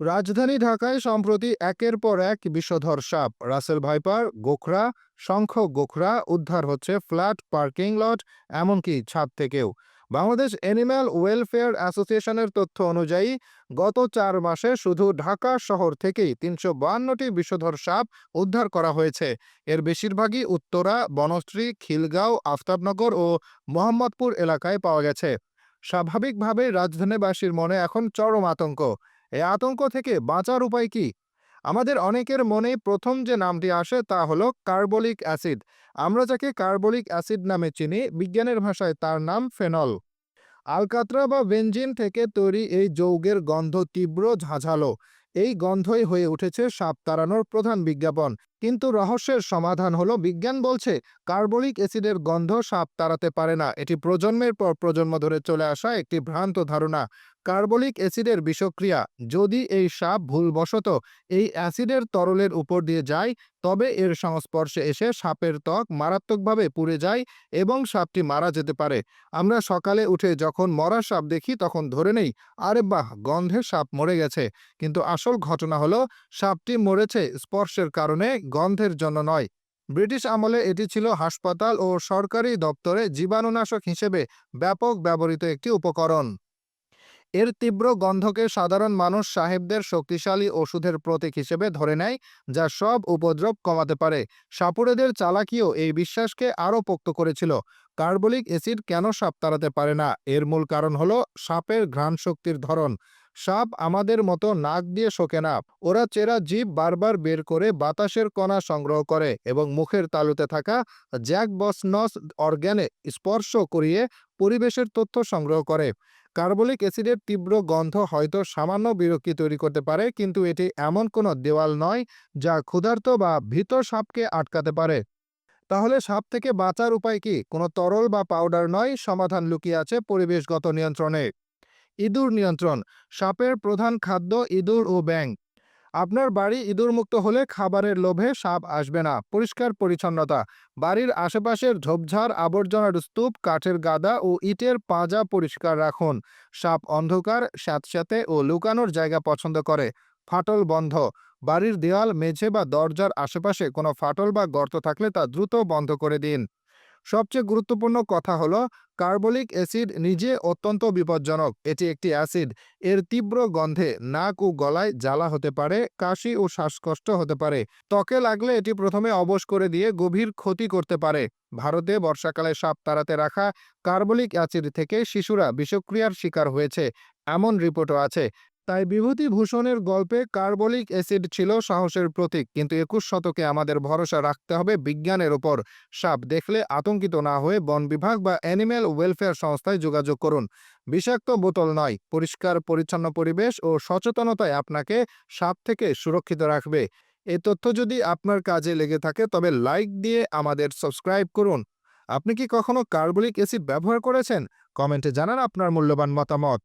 রাজধানী ঢাকায় সম্প্রতি একের পর এক বিষধর সাপ, রাসেল ভাইপার, গোখরা, শঙ্খ গোখরা উদ্ধার হচ্ছে ফ্ল্যাট, পার্কিং লট, এমনকি ছাদ থেকেও। বাংলাদেশ অ্যানিম্যাল ওয়েলফেয়ার অ্যাসোসিয়েশনের তথ্য অনুযায়ী, গত চার মাসে শুধু ঢাকা শহর থেকেই তিনশো বান্নটি বিষধর সাপ উদ্ধার করা হয়েছে। এর বেশিরভাগই উত্তরা, বনশ্রী, খিলগাঁও, আফতাবনগর ও মোহাম্মদপুর এলাকায় পাওয়া গেছে। স্বাভাবিকভাবে রাজধানীবাসীর মনে এখন চরম আতঙ্ক। এই আতঙ্ক থেকে বাঁচার উপায় কি? আমাদের অনেকের মনে প্রথম যে নামটি আসে তা হলো কার্বলিক অ্যাসিড। আমরা যাকে কার্বলিক অ্যাসিড নামে চিনি, বিজ্ঞানের ভাষায় তার নাম ফেনল। আলকাত্রা বা বেঞ্জিন থেকে তৈরি এই যৌগের গন্ধ তীব্র ঝাঁঝালো। এই গন্ধই হয়ে উঠেছে সাপ তাড়ানোর প্রধান বিজ্ঞাপন। কিন্তু রহস্যের সমাধান হলো, বিজ্ঞান বলছে কার্বলিক অ্যাসিডের গন্ধ সাপ তাড়াতে পারে না। এটি প্রজন্মের পর প্রজন্ম ধরে চলে আসা একটি ভ্রান্ত ধারণা। কার্বলিক অ্যাসিডের বিষক্রিয়া, যদি এই সাপ ভুলবশত এই অ্যাসিডের তরলের উপর দিয়ে যায়, তবে এর সংস্পর্শে এসে সাপের ত্বক মারাত্মকভাবে পুড়ে যায় এবং সাপটি মারা যেতে পারে। আমরা সকালে উঠে যখন মরা সাপ দেখি, তখন ধরে নেই, আরে বাহ, গন্ধে সাপ মরে গেছে। কিন্তু আসল ঘটনা হলো, সাপটি মরেছে স্পর্শের কারণে গন্ধের জন্য নয়। ব্রিটিশ আমলে এটি ছিল হাসপাতাল ও সরকারি দপ্তরে জীবাণুনাশক হিসেবে ব্যাপক ব্যবহৃত একটি উপকরণ। এর তীব্র গন্ধকে সাধারণ মানুষ সাহেবদের শক্তিশালী ওষুধের প্রতীক হিসেবে ধরে নেয়, যা সব উপদ্রব কমাতে পারে। সাপুড়েদের চালাকিও এই বিশ্বাসকে আরও পোক্ত করেছিল। কার্বলিক অ্যাসিড কেন সাপ তাড়াতে পারে না? এর মূল কারণ হল সাপের ঘ্রাণ শক্তির ধরন। সাপ আমাদের মতো নাক দিয়ে শোকে না। ওরা চেরা জীব বারবার বের করে বাতাসের কণা সংগ্রহ করে এবং মুখের তালুতে থাকা জ্যাক বসনস অর্গ্যানে স্পর্শ করিয়ে পরিবেশের তথ্য সংগ্রহ করে। কার্বলিক অ্যাসিডের তীব্র গন্ধ হয়তো সামান্য বিরক্তি তৈরি করতে পারে, কিন্তু এটি এমন কোনো দেওয়াল নয় যা ক্ষুধার্ত বা ভীত সাপকে আটকাতে পারে। তাহলে সাপ থেকে বাঁচার উপায় কি? কোনো তরল বা পাউডার নয়? সমাধান লুকিয়ে আছে পরিবেশগত নিয়ন্ত্রণে। ইঁদুর নিয়ন্ত্রণ, সাপের প্রধান খাদ্য ইঁদুর ও ব্যাং আপনার বাড়ি ইঁদুরমুক্ত হলে খাবারের লোভে সাপ আসবে না। পরিষ্কার পরিচ্ছন্নতা, বাড়ির আশেপাশের ঝোপঝাড়, আবর্জনার স্তূপ, কাঠের গাদা ও ইটের পাঁজা পরিষ্কার রাখুন। সাপ অন্ধকার, স্যাঁতস্যাঁতে ও লুকানোর জায়গা পছন্দ করে। ফাটল বন্ধ, বাড়ির দেওয়াল মেঝে বা দরজার আশেপাশে কোনো ফাটল বা গর্ত থাকলে তা দ্রুত বন্ধ করে দিন। সবচেয়ে গুরুত্বপূর্ণ কথা হলো, কার্বলিক অ্যাসিড নিজে অত্যন্ত বিপজ্জনক। এটি একটি অ্যাসিড। এর তীব্র গন্ধে নাক ও গলায় জ্বালা হতে পারে, কাশি ও শ্বাসকষ্ট হতে পারে। ত্বকে লাগলে এটি প্রথমে অবশ করে দিয়ে গভীর ক্ষতি করতে পারে। ভারতে বর্ষাকালে সাপ তাড়াতে রাখা কার্বলিক অ্যাসিড থেকে শিশুরা বিষক্রিয়ার শিকার হয়েছে, এমন রিপোর্টও আছে। তাই বিভূতিভূষণের গল্পে কার্বলিক অ্যাসিড ছিল সাহসের প্রতীক, কিন্তু একুশ শতকে আমাদের ভরসা রাখতে হবে বিজ্ঞানের ওপর সাপ দেখলে আতঙ্কিত না হয়ে বন বিভাগ বা অ্যানিম্যাল ওয়েলফেয়ার সংস্থায় যোগাযোগ করুন। বিষাক্ত বোতল নয়, পরিষ্কার, পরিচ্ছন্ন পরিবেশ ও সচেতনতায় আপনাকে সাপ থেকে সুরক্ষিত রাখবে। এই তথ্য যদি আপনার কাজে লেগে থাকে, তবে লাইক দিয়ে আমাদের সাবস্ক্রাইব করুন। আপনি কি কখনো কার্বলিক অ্যাসিড ব্যবহার করেছেন? কমেন্টে জানান আপনার মূল্যবান মতামত।